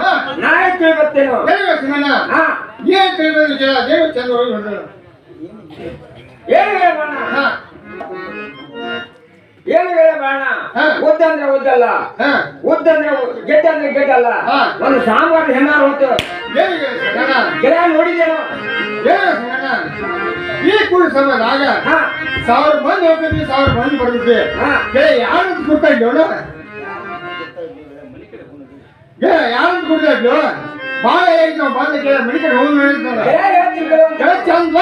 ಹಾ. ನಾಳೆ. ಹಾ. ಏನ್ ತಿಳಿದ್ರು ಜನ ದೇವ ಚಂದ್ರ ಹೋಗಿ ಹೊರಟರು. ಹೇಗೆ ಬೇಡ ಹಾ. ಹೇಗೆ ಬೇಡ ಹಾ. ಉದ್ದಂದ್ರೆ ಉದ್ದಲ್ಲ. ಹಾ. ಉದ್ದಂದ್ರೆ ಗೆಡ್ಡ ಅಂದ್ರೆ ಗೆಡ್ಡಲ್ಲ. ಒಂದು ಸಾಂಬಾರು ಹೆಣ್ಣಾರು ಹೊತ್ತು? ಗಿಡ ನೋಡಿದೇನು. ಈ ಕುಡಿ ಸಮಯ ಆಗ ಹಾ. ಸಾವಿರ ಮಂದಿ ಹೋಗ್ತಿದ್ವಿ ಸಾವಿರ ಮಂದಿ ಬರ್ತಿದ್ವಿ ಯಾರು ಕೊಡ್ತಾ ಇದ್ದೋಣ ಏ ಯಾರು ಕೊಡ್ತಾ ಇದ್ದು ಬಾಳ ಹೇಗೆ ನಾವು ಬಂದ ಕೇಳ ಮನೆ ಕಡೆ ಹೋಗಿ ಹೇಳಿರ್ತಾರೆ ಗಿಡ ಹೇಳ್ತೀನಿ ಕೆಲವೊಂದು. ಕೆಳ ಚಂದ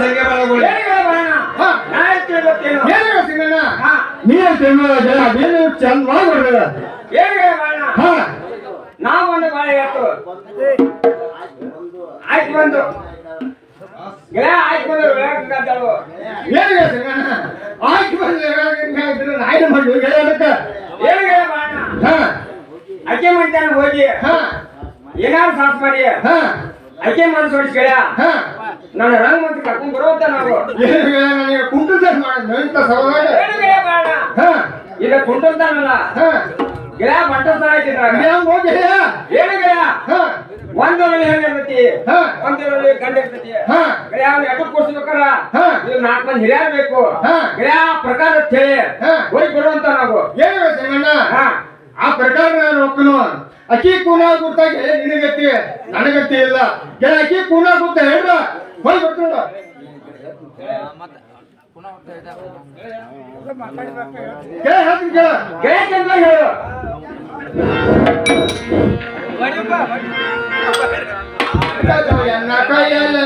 ಸಂಖ್ಯೆ ಹಾ. ನೀನು ತಿನ್ನೋ ಜನ ನೀನು ಚಂದ ಮಾಡ್ಬಿಡ್ಬೇಡ ಹಾ. ನಾವೊಂದು ಬಾಳೆ ಆಯ್ತು ಆಯ್ತು ಬಂದು. ಆಯ್ತು ಬಂದು ಏನಿಗೆ ಸಿಂಗಣ್ಣ? ಆಯ್ತು ಬಂದು ನಾಯಿನ ಮಾಡಿ ಗೆಳೆಯಕ್ಕೆ ಏನಿಗೆ ಹಾ. ಅಜ್ಜೆ ಮಂತಾನೆ ಹೋಗಿ. ಹಾ. ಏನಾದ್ರು ಸಾಸ್ ಮಾಡಿ. ಹಾ. ಅಜ್ಜೆ ಮನಸ್ಸು ಹೊಡಿಸ್ಕೊಳ್ಳ ಹಾ. ಮತ್ತೆ ಕರ್ಕೊಂಡ್ ಬರೋತ್ತ ನಾವು. ನನಗೆ ಕುಂಟು ಸರ್ ಹಾ. ಈಗ ಕುಂಟಂತಾನಲ್ಲ ಹಾ. ಗೆಳೆಯ ಬಂಟಸ್ತಾನ ಆಯ್ತಿದ್ರಾಗ ಇದ್ಯಾವ ಹೋಗಿ ಏನು ಹಾ. ಒಂದರಲ್ಲಿ ಹೆಂಗಿರ್ತೈತಿ ಹಾ. ಒಂದರಲ್ಲಿ ಗಂಡ ಇರ್ತೈತಿ ಹಾ. ಗೆಳೆಯ ಅವ್ನು ಎಟ್ಟು ಕೊಡ್ಸ್ಬೇಕಾರ ಹಾ. ಇದು ನಾಲ್ಕು ಮಂದಿ ಹಿರಿಯರ್ ಬೇಕು. ಹಾ. ಆ ಪ್ರಕಾರ ಅಂತ ಹೇಳಿ ಹಾ. ಹೋಗಿ ಬರುವಂತ ನಾವು. ಏನು ಸಂಗಣ್ಣ ಹಾ. ಆ ಪ್ರಕಾರ ನಾನು ಒಪ್ಪನು. ಅಕ್ಕಿ ಕೂನ ಗುರ್ತಾಗಿ ನಿನಗತ್ತಿ ನನಗತ್ತಿ ಇಲ್ಲ. ಕೆಲ ಅಕ್ಕಿ ಕೂನ ಗುರ್ತ ಹೇಳ್ರ? ಹೋಗಿ ಬರ್ತಾಳ ಕೇಳ ಹೇಳ್ತೀನಿ ಕೇಳ ಗೆಳೆಯ ಚಂದ ಹೇಳು ಎನ್ನ ಕೈಯಲ್ಲಿ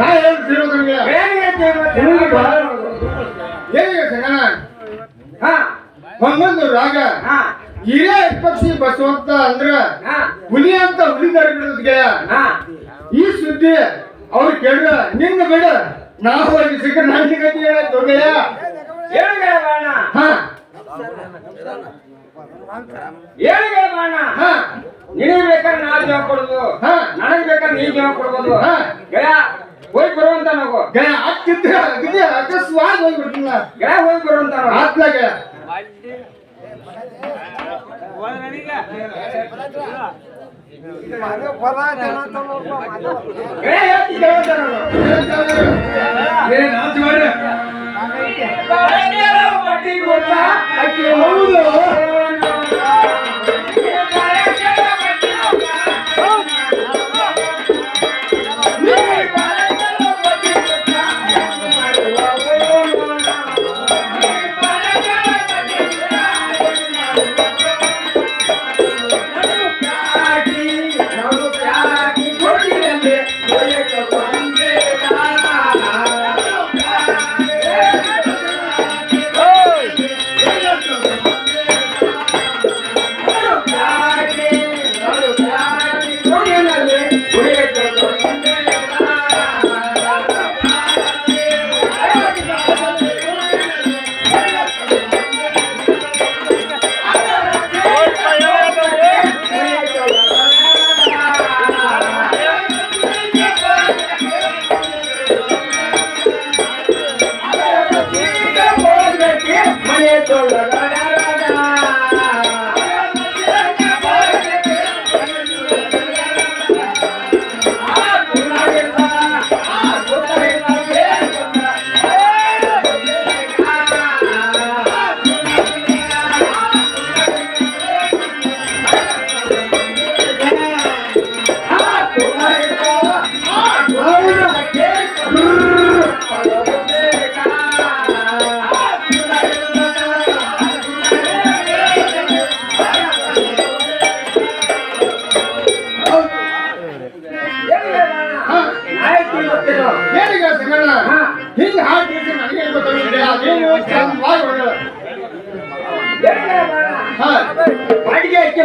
ಹೌದು ಹೇಗೆ ಒಂದೊಂದು ರಾಗ. ಹಾ. ಹಿರಿಯ ಪಕ್ಷಿ ಬಸವಂತ ಅಂದ್ರ ಹುಲಿ ಅಂತ ಹುಲಿ ಹಾ. ಈ ಸುದ್ದಿ ಅವ್ರು ಕೇಳ್ರ ನಿನ್ನ ಬಿಡ ನಾವು ಅಲ್ಲಿ ಸಿಕ್ಕ ನಾಲ್ಕು ಗಂಟೆ ಹೇಳ ಹಾ. ನಿನಗೆ ಬೇಕಾದ್ರೆ ನಾ ಜೀವ ಕೊಡುದು. ಹಾ. ನನಗೆ ಬೇಕಾದ್ರೆ ನೀ ಜೀವ ಕೊಡ್ಬೋದು. ಹೋಗಿ ಬರುವಂತ ನಾವು. ಗೆಳೆಯ ಅಕ್ಕಿದ್ರೆ ಅಗದಿ ಅಕಸ್ಮಾತ್ ಹೋಗ್ಬಿಡ್ತಿಲ್ಲ ಗೆಳೆಯ ಹೋಗಿ ಬರುವಂತ ನಾವು. ಆತ್ಲಾಗ ಗೆಳೆಯ? ಹೇಳ್ತಿ ಕೇಳುವಂತ ನಾವು ಏ ನಾಚ್ ಮಾಡ್ರಿ ಬಡ್ಡಿ ಕೊಟ್ಟ ಅಕ್ಕಿ ಹೌದು.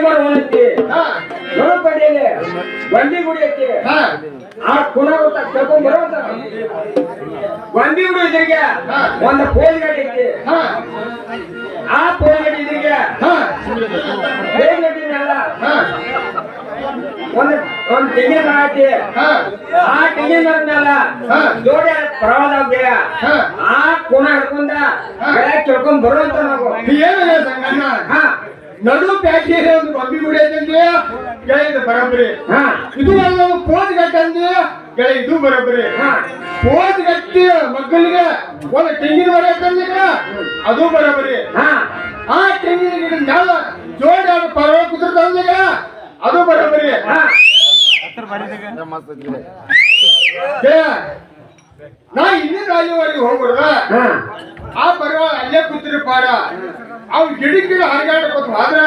ಬಾಡಿಗೆ ಅಕ್ಕಿ ಬರುವಂತಿ ಹಾ. ನೋಡ್ಪಡಿಯಲ್ಲಿ ಗೊಂದಿ ಗುಡಿ ಅಕ್ಕಿ ಹಾ. ಆ ಗೊತ್ತ ಕರ್ಕೊಂಡ್ ಬರುವಂತ ಗೊಂದಿ ಗುಡಿ ಇದ್ರಿಗೆ ಒಂದು ಪೋಲ್ ಗಡಿ ಐತಿ ಆ ಪೋಲ್ ಗಡಿ ಇದ್ರಿಗೆ ಹಾ ಪೋಲ್ ಗಡಿನೆಲ್ಲ ಒಂದು ಒಂದು ತೆಂಗಿನ ಮರ ಐತಿ. ಆ ತೆಂಗಿನ ಹಾ. ಜೋಡಿ ಪ್ರವಾದ ಗೆಳೆಯ ಹಾ. ಆ ಕೋಣ ಹಿಡ್ಕೊಂಡ ಗೆಳೆಯ ಕೇಳ್ಕೊಂಡ್ ಬರುವಂತ ನಾವು. ಏನಿದೆ ಸಂಗಣ್ಣ? ಹಾ. ನಡು ಪ್ಯಾಕೇಜ್ ಒಂದು ಬಬ್ಬಿ ಗುಡಿ ಐತಂದ್ರೆ ಬರಬ್ರಿ ಇದು ಬರೋಬ್ಬರಿ. ಹಾ. ಇದು ಒಂದು ಪೋದ್ ಗಟ್ಟಿ ಅಂದ್ರೆ ಗೆಳೆ ಇದು ಬರಬ್ರಿ ಹಾ. ಪೋದ್ ಗಟ್ಟಿ ಮಕ್ಕಳಿಗೆ ಒಂದು ತೆಂಗಿನ ಮರ ಐತಂದ್ರೆ ಅದು ಬರಬ್ರಿ ಹಾ. ಆ ತೆಂಗಿನ ಗಿಡ ಮ್ಯಾಲ ಜೋಡಿ ಪರ್ವ ಕುದುರ್ತಂದ್ರೆ ಅದು ಬರಬ್ರಿ ನಾ ಇನ್ನೂ ರಾಜ್ಯವರೆಗೆ ಹೋಗ್ಬಿಡ್ದ ಹಾ. ಆ ಪರ್ವ ಅಲ್ಲೇ ಕೂತಿರಿ ಪಾಡ. ಅವ್ ಗಿಡ ಗಿಡ ಆದ್ರೆ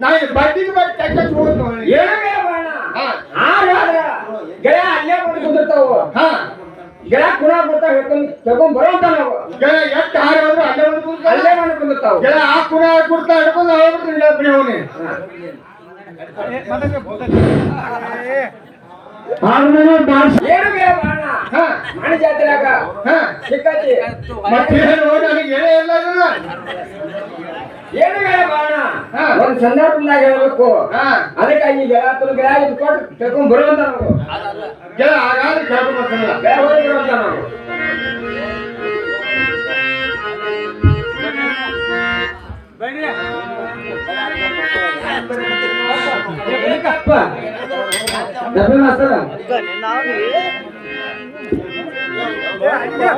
ನಾ ಈ ಬಡ್ಡಿಗೆ ಬಡ್ಡಿ ಟೆಕ್ಕ ಹೋಗ್ತು ಏನು ಗೆಳೆಯ ಬಾಣ? ಗೆಳೆಯ ಅಲ್ಲೇ ಬಂದು ಕುಂದಿರ್ತಾವು. ಹಾ. ಗೆಳೆಯ ಕುಣ ಬರ್ತಾವ ಹೇಳ್ಕೊಂಡ್ ತಗೊಂಡ್ ಬರುವಂತ ನಾವು. ಗೆಳೆಯ ಎಷ್ಟು ಹಾರಿ ಹೋದ್ರು ಅಲ್ಲೇ ಬಂದು. ಅಲ್ಲೇ ಬಂದು ಕುಂದಿರ್ತಾವು. ಗೆಳೆಯ ಆ ಕುಣ ಕುಡ್ತಾ ಹಿಡ್ಕೊಂಡು ಹೋಗ್ಬಿಟ್ರಿ ಬಿಡಿ ಅವನಿ ಏನು ಗೆಳೆಯ ಬಾಣ. ಹಾ. ಮನೆ ಜಾತ್ರೆಯಾಗ ಹಾ. ಸಿಕ್ಕತಿ. ಮತ್ತೆ ಏನು ನೋಡಿ ನನಗೆ ಹೇಳೇ ಇಲ್ಲ ಇದನ್ನ ಏನು ಗೆಳೆಯ ಬಾಣ. ಒಂದ್ ಸಂದರ್ಭದಾಗ ಹೇಳ್ಬೇಕು. ಹಾ. ಅದಕ್ಕಾಗಿ ಗೆಳೆಯ ಗೆಳ ಇದು ಕೊಟ್ಟು ತಗೊಂಡ್ ಬರುವಂತ ನಾವು. ಗೆಳೆಯ ಹಾಗಾದ್ರೆ. ಗೆಳೆಯ ಹೋಗಿ ಬರುವಂತ ನಾವು. ಅಪ್ಪ, Jadi master. Ya, ya,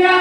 ya,